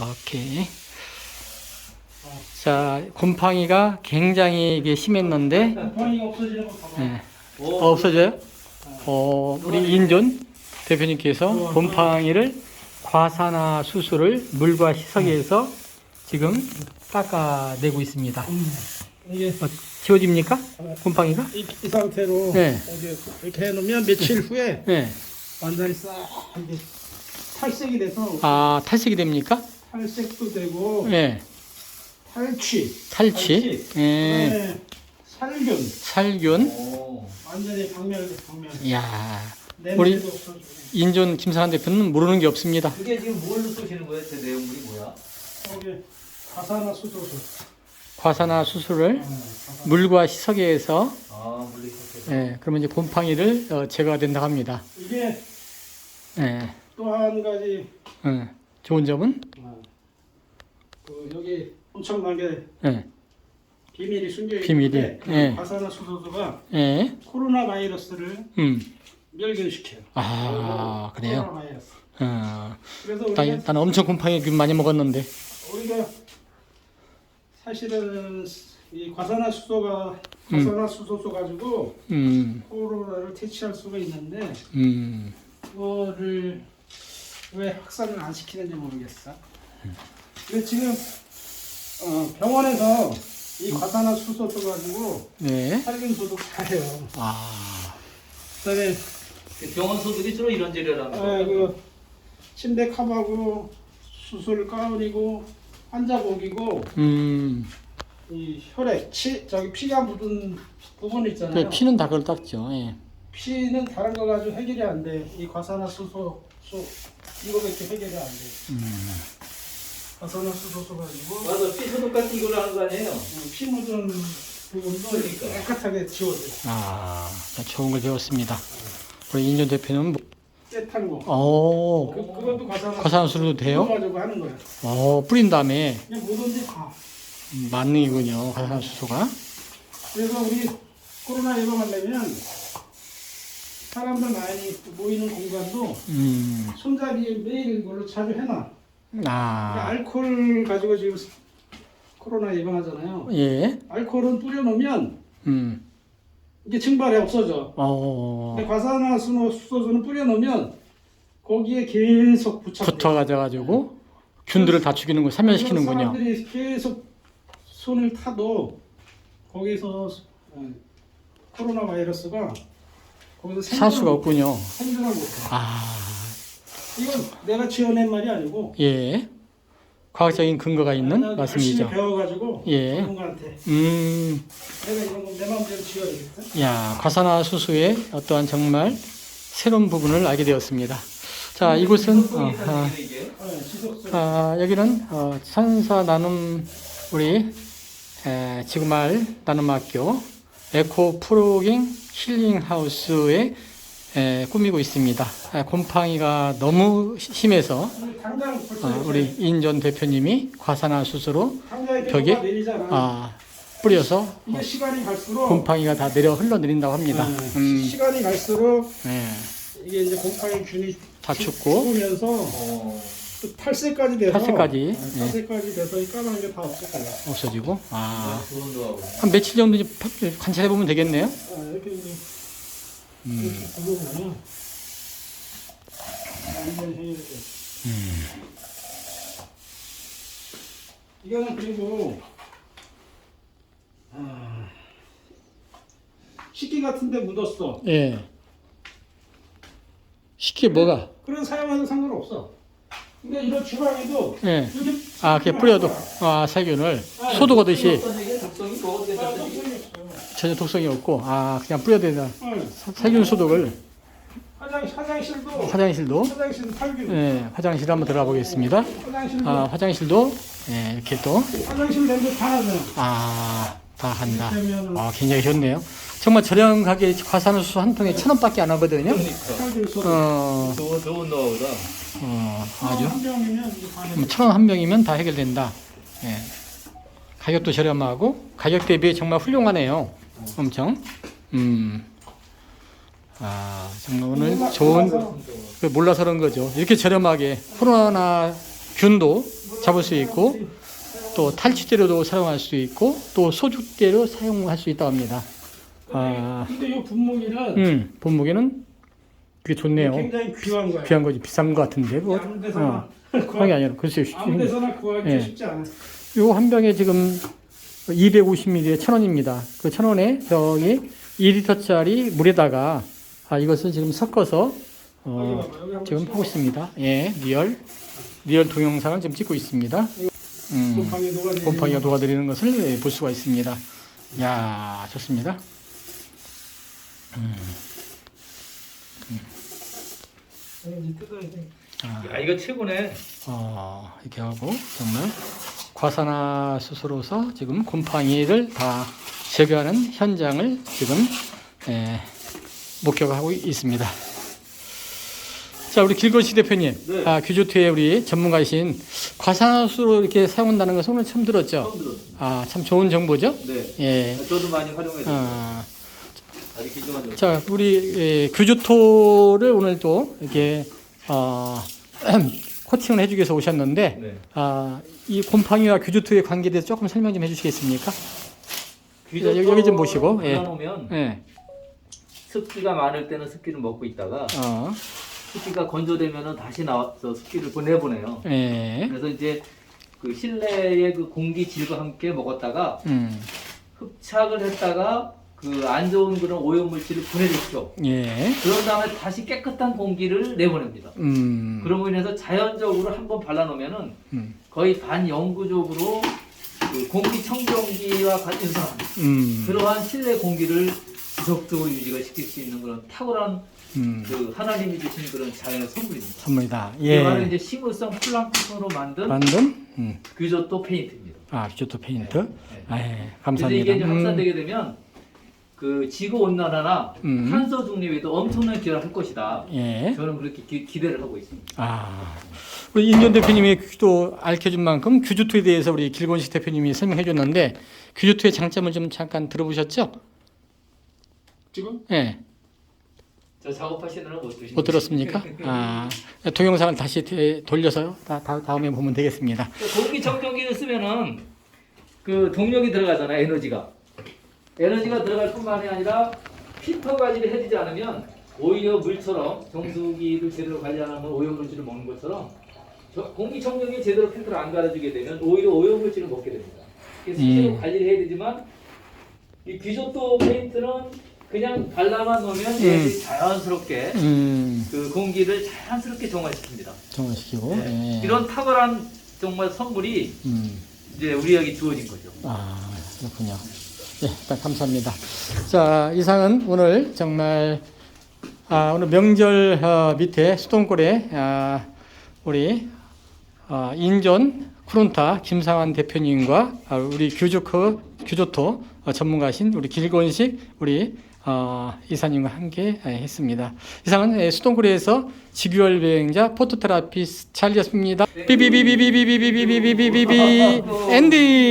오케이. 자, 곰팡이가 굉장히 이게 심했는데, 곰팡이가 없어지는 거 봐봐. 예. 어, 없어져요? 어, 우리 인존 대표님께서 곰팡이를 과산화 수술을 물과 희석해서 지금 닦아내고 있습니다. 음, 이게 어, 지워집니까? 곰팡이가? 이, 이 상태로 네. 이렇게 해놓으면 며칠 후에 네. 완전히 싹 이게 탈색이 돼서 아, 탈색이 됩니까? 탈색도 되고 네. 탈취, 탈취. 예. 그다음에 살균, 살균. 오. 완전히 박멸, 박멸. 이야. 냄새도 없어지고. 인존 김상한 대표는 모르는 게 없습니다. 그게 지금 뭘로 쓰시는 거예요? 제 내용물이 뭐야? 여기 가사나 수도수. 과산화 수술을 어, 가사. 물과 희석해서 아, 물리셨어요. 예, 그러면 이제 곰팡이를 어, 제거가 된다고 합니다. 이게 예. 또 한 가지 어, 좋은 점은 어, 그 여기 엄청나게 예. 비밀이 숨겨 비밀이, 있는데 예. 수도수가 예. 코로나 바이러스를 음. 멸균시켜요. 아, 그래요? 코로나 바이러스. 어. 그래서 우리가 엄청 곰팡이 균 많이 먹었는데. 우리가 사실은 이 과산화수소가 과산화수소 가지고 음. 코로나를 퇴치할 수가 있는데 음. 그거를 왜 확산을 안 시키는지 모르겠어. 근데 지금 어, 병원에서 이 과산화수소 써가지고 네. 살균 소독 다 해요. 아. 그다음에 그 병원 소득이 주로 이런 아, 거예요. 그 침대 커버하고 수술 가운이고 환자복이고 음. 이 혈액 치 저기 피가 묻은 부분 있잖아요. 그 피는 다 그걸 닦죠. 예. 피는 다른 거 가지고 해결이 안 돼. 이 과산화수소 소 이거밖에 해결이 안 돼. 음. 과산화수소 가지고 맞아, 피 소독 같은 걸로 하는 거 아니에요? 어, 피 묻은 부분도 그러니까. 깨끗하게 지워져. 아, 자, 좋은 걸 배웠습니다. 우리 인존 대표는 뭐, 깨탄 거. 어, 그 그것도 과산화 과산화수도 돼요? 가지고 하는 거야. 어, 뿌린 다음에 그냥 뭐든지 다. 만능이군요. 과산화수소가. 그래서 우리 코로나 예방하려면 사람들 많이 모이는 공간도 음. 손잡이 매일 이걸로 자주 해놔. 그러니까 아. 알코올 가지고 지금 코로나 예방하잖아요. 예. 알코올은 뿌려놓으면 음. 이게 증발이 없어져. 어. 근데 과산화수소는 뿌려놓으면 거기에 계속 붙여. 붙어가지고 균들을 다 죽이는 거, 사멸시키는군요. 사람들이 계속 손을 타도 거기서 어, 코로나 바이러스가 거기서 살 수가 생존을- 없군요. 생존을 못해. 아. 이건 내가 지어낸 말이 아니고 예. 과학적인 근거가 있는 말씀이죠. 열심히 배워가지고 예. 전문가한테 음. 내가 이런 거내 마음대로 지어야겠다. 야, 과산화 수소의 어떠한 정말 새로운 부분을 알게 되었습니다. 자, 이곳은 어, 아, 지속성. 아, 여기는 어, 천사 나눔 우리 에, 지구마을 나눔학교 에코 프로깅 힐링 하우스에 에, 꾸미고 있습니다. 아, 곰팡이가 너무 시- 심해서 어, 우리 인전 대표님이 과산화수소로 벽에? 아, 뿌려서 이게 시간이 갈수록 곰팡이가 다 내려 흘러내린다고 합니다. 네, 음, 시간이 갈수록 네, 이게 이제 곰팡이 균이 다 죽고 죽으면서 어. 또 탈색까지 돼서 탈색까지, 네, 네. 탈색까지 돼서 이 까만 게 다 없을 거야. 없어지고 아, 아, 노하우. 한 며칠 정도 이제 관찰해 보면 되겠네요. 아, 이렇게 완전. 음. 이거는 그리고 아, 식기 같은데 묻었어. 예. 쉽게 뭐가? 그런 사용해도 상관없어. 근데 이런 주방에도 예. 이렇게 아, 그게 뿌려도 아 살균을 소독하듯이 어떤 얘 전혀 독성이 없고 아 그냥 뿌려야 된다. 네. 살균 소독을 화장 화장실도 화장실도 화장실도 살균. 예 화장실 한번 들어가 보겠습니다. 화장실도 아 화장실도 예 이렇게 화장실 냄새 다 나잖아. 또아다 한다. 아 굉장히 좋네요. 정말 저렴하게 과산화수소 한 통에 천 원밖에 안 하거든요. 그러니까. 살균 소독. 어, 좋은, 좋은 노하우다. 어 아주 한 병이면 이게 다 해. 천원한 병이면 다 해결된다. 예. 가격도 저렴하고 가격 대비 정말 훌륭하네요. 엄청. 음. 아 정말 오늘 좋은 그 몰라서 그런 거죠. 이렇게 저렴하게 코로나 균도 잡을 수 있고 또 탈취대로도 사용할 수 있고 또 소주대로 사용할 수 있다고 합니다. 아, 근데 이 분무기는 음, 본무게는 그게 좋네요. 굉장히 귀한 거야. 귀한 거지 비싼 거 같은데 뭐 아무 데서나 그런 게 아니라 글쎄요. 아무 데서나 구하기 예. 쉽지 않아. 요한 병에 지금 250ml에 천 원입니다. 그천 원에 저기 2리터짜리 물에다가 아, 이것을 지금 섞어서 어, 지금. 하고 있습니다. 예, 리얼 리얼 동영상을 지금 찍고 있습니다. 음, 곰팡이 녹아내리는 곰팡이가 녹아들이는 것을 예, 볼 수가 있습니다. 야, 좋습니다. 이제 뜯어야 돼. 아, 야 이거 최고네. 어, 이렇게 하고 정말 과산화 수소로서 지금 곰팡이를 다 제거하는 현장을 지금 예, 목격하고 있습니다. 자, 우리 길거시 대표님, 네. 아, 규조투의 우리 전문가이신 과산화수소로 이렇게 사용한다는 것은 오늘 처음 들었죠? 처음 들었어. 아, 참 좋은 정보죠? 네. 예. 저도 많이 활용해서 아. 자, 우리 예, 규조토를 오늘 또 이렇게 어, 코팅을 해주기 위해서 오셨는데, 네. 아, 이 곰팡이와 규조토의 관계에 대해서 조금 설명 좀 해주시겠습니까? 귀족 여기- 여기 좀 보시고, 예. 네. 습기가 많을 때는 습기를 먹고 있다가 어, 습기가 건조되면은 다시 나와서 습기를 보내보내요. 예. 그래서 이제 그 실내의 그 공기 질과 함께 먹었다가 음, 흡착을 했다가 그 안 좋은 그런 오염 물질을 보내줬죠. 예. 그런 다음에 다시 깨끗한 공기를 내보냅니다. 음, 그러고 인해서 자연적으로 한번 발라놓으면은 음, 거의 반영구적으로 그 공기청정기와 같은. 음, 그러한 실내 공기를 지속적으로 유지가 시킬 수 있는 그런 탁월한 음, 그 하나님이 주신 그런 자연의 선물입니다. 선물이다. 이게 바로 예. 이제 식물성 플랑크톤으로 만든 만든, 음, 규조토 페인트입니다. 아, 규조토 페인트. 네. 아, 예. 감사합니다. 이게 이제 음, 확산되게 되면 그 지구 온난화나 음. 탄소 중립에도 엄청난 기여를 할 것이다. 예. 저는 그렇게 기, 기대를 하고 있습니다. 아, 우리 인전 대표님이 또 알려준 만큼 규조토에 대해서 우리 길건식 대표님이 설명해 줬는데 규조토의 장점을 좀 잠깐 들어보셨죠? 지금 예, 저 작업하시느라 못 들었습니까? 아, 동영상을 다시 되- 돌려서 다, 다, 다음에 보면 되겠습니다. 공기청정기를 쓰면은 그 동력이 들어가잖아요 에너지가 에너지가 들어갈 뿐만이 아니라 필터 관리를 해주지 않으면 오히려 물처럼 정수기를 제대로 관리 안 하면 오염물질을 먹는 것처럼 저- 공기청정기 제대로 필터를 안 갈아주게 되면 오히려 오염물질을 먹게 됩니다. 그래서 실제로 음. 관리를 해야 되지만 이 귀족도 페인트는 그냥 발라만 놓으면 음. 얘들이 자연스럽게 음, 그 공기를 자연스럽게 정화시킵니다. 정화시키고. 네. 예. 이런 탁월한 정말 선물이 음, 이제 우리에게 주어진 거죠. 아, 그렇군요. 예, 일단 감사합니다. 자, 이상은 오늘 정말 아, 오늘 명절 어, 밑에 수동골에 아, 우리 아, 인전 쿠론타 김상환 대표님과 아, 우리 규조커 규조토 어, 전문가신 우리 길건식 우리 어, 이사님과 함께 예, 했습니다. 이상은 예, 수동골에서 지규열 비행자 포토테라피스 찰리였습니다. 비비비비비비비비비비비비 엔디.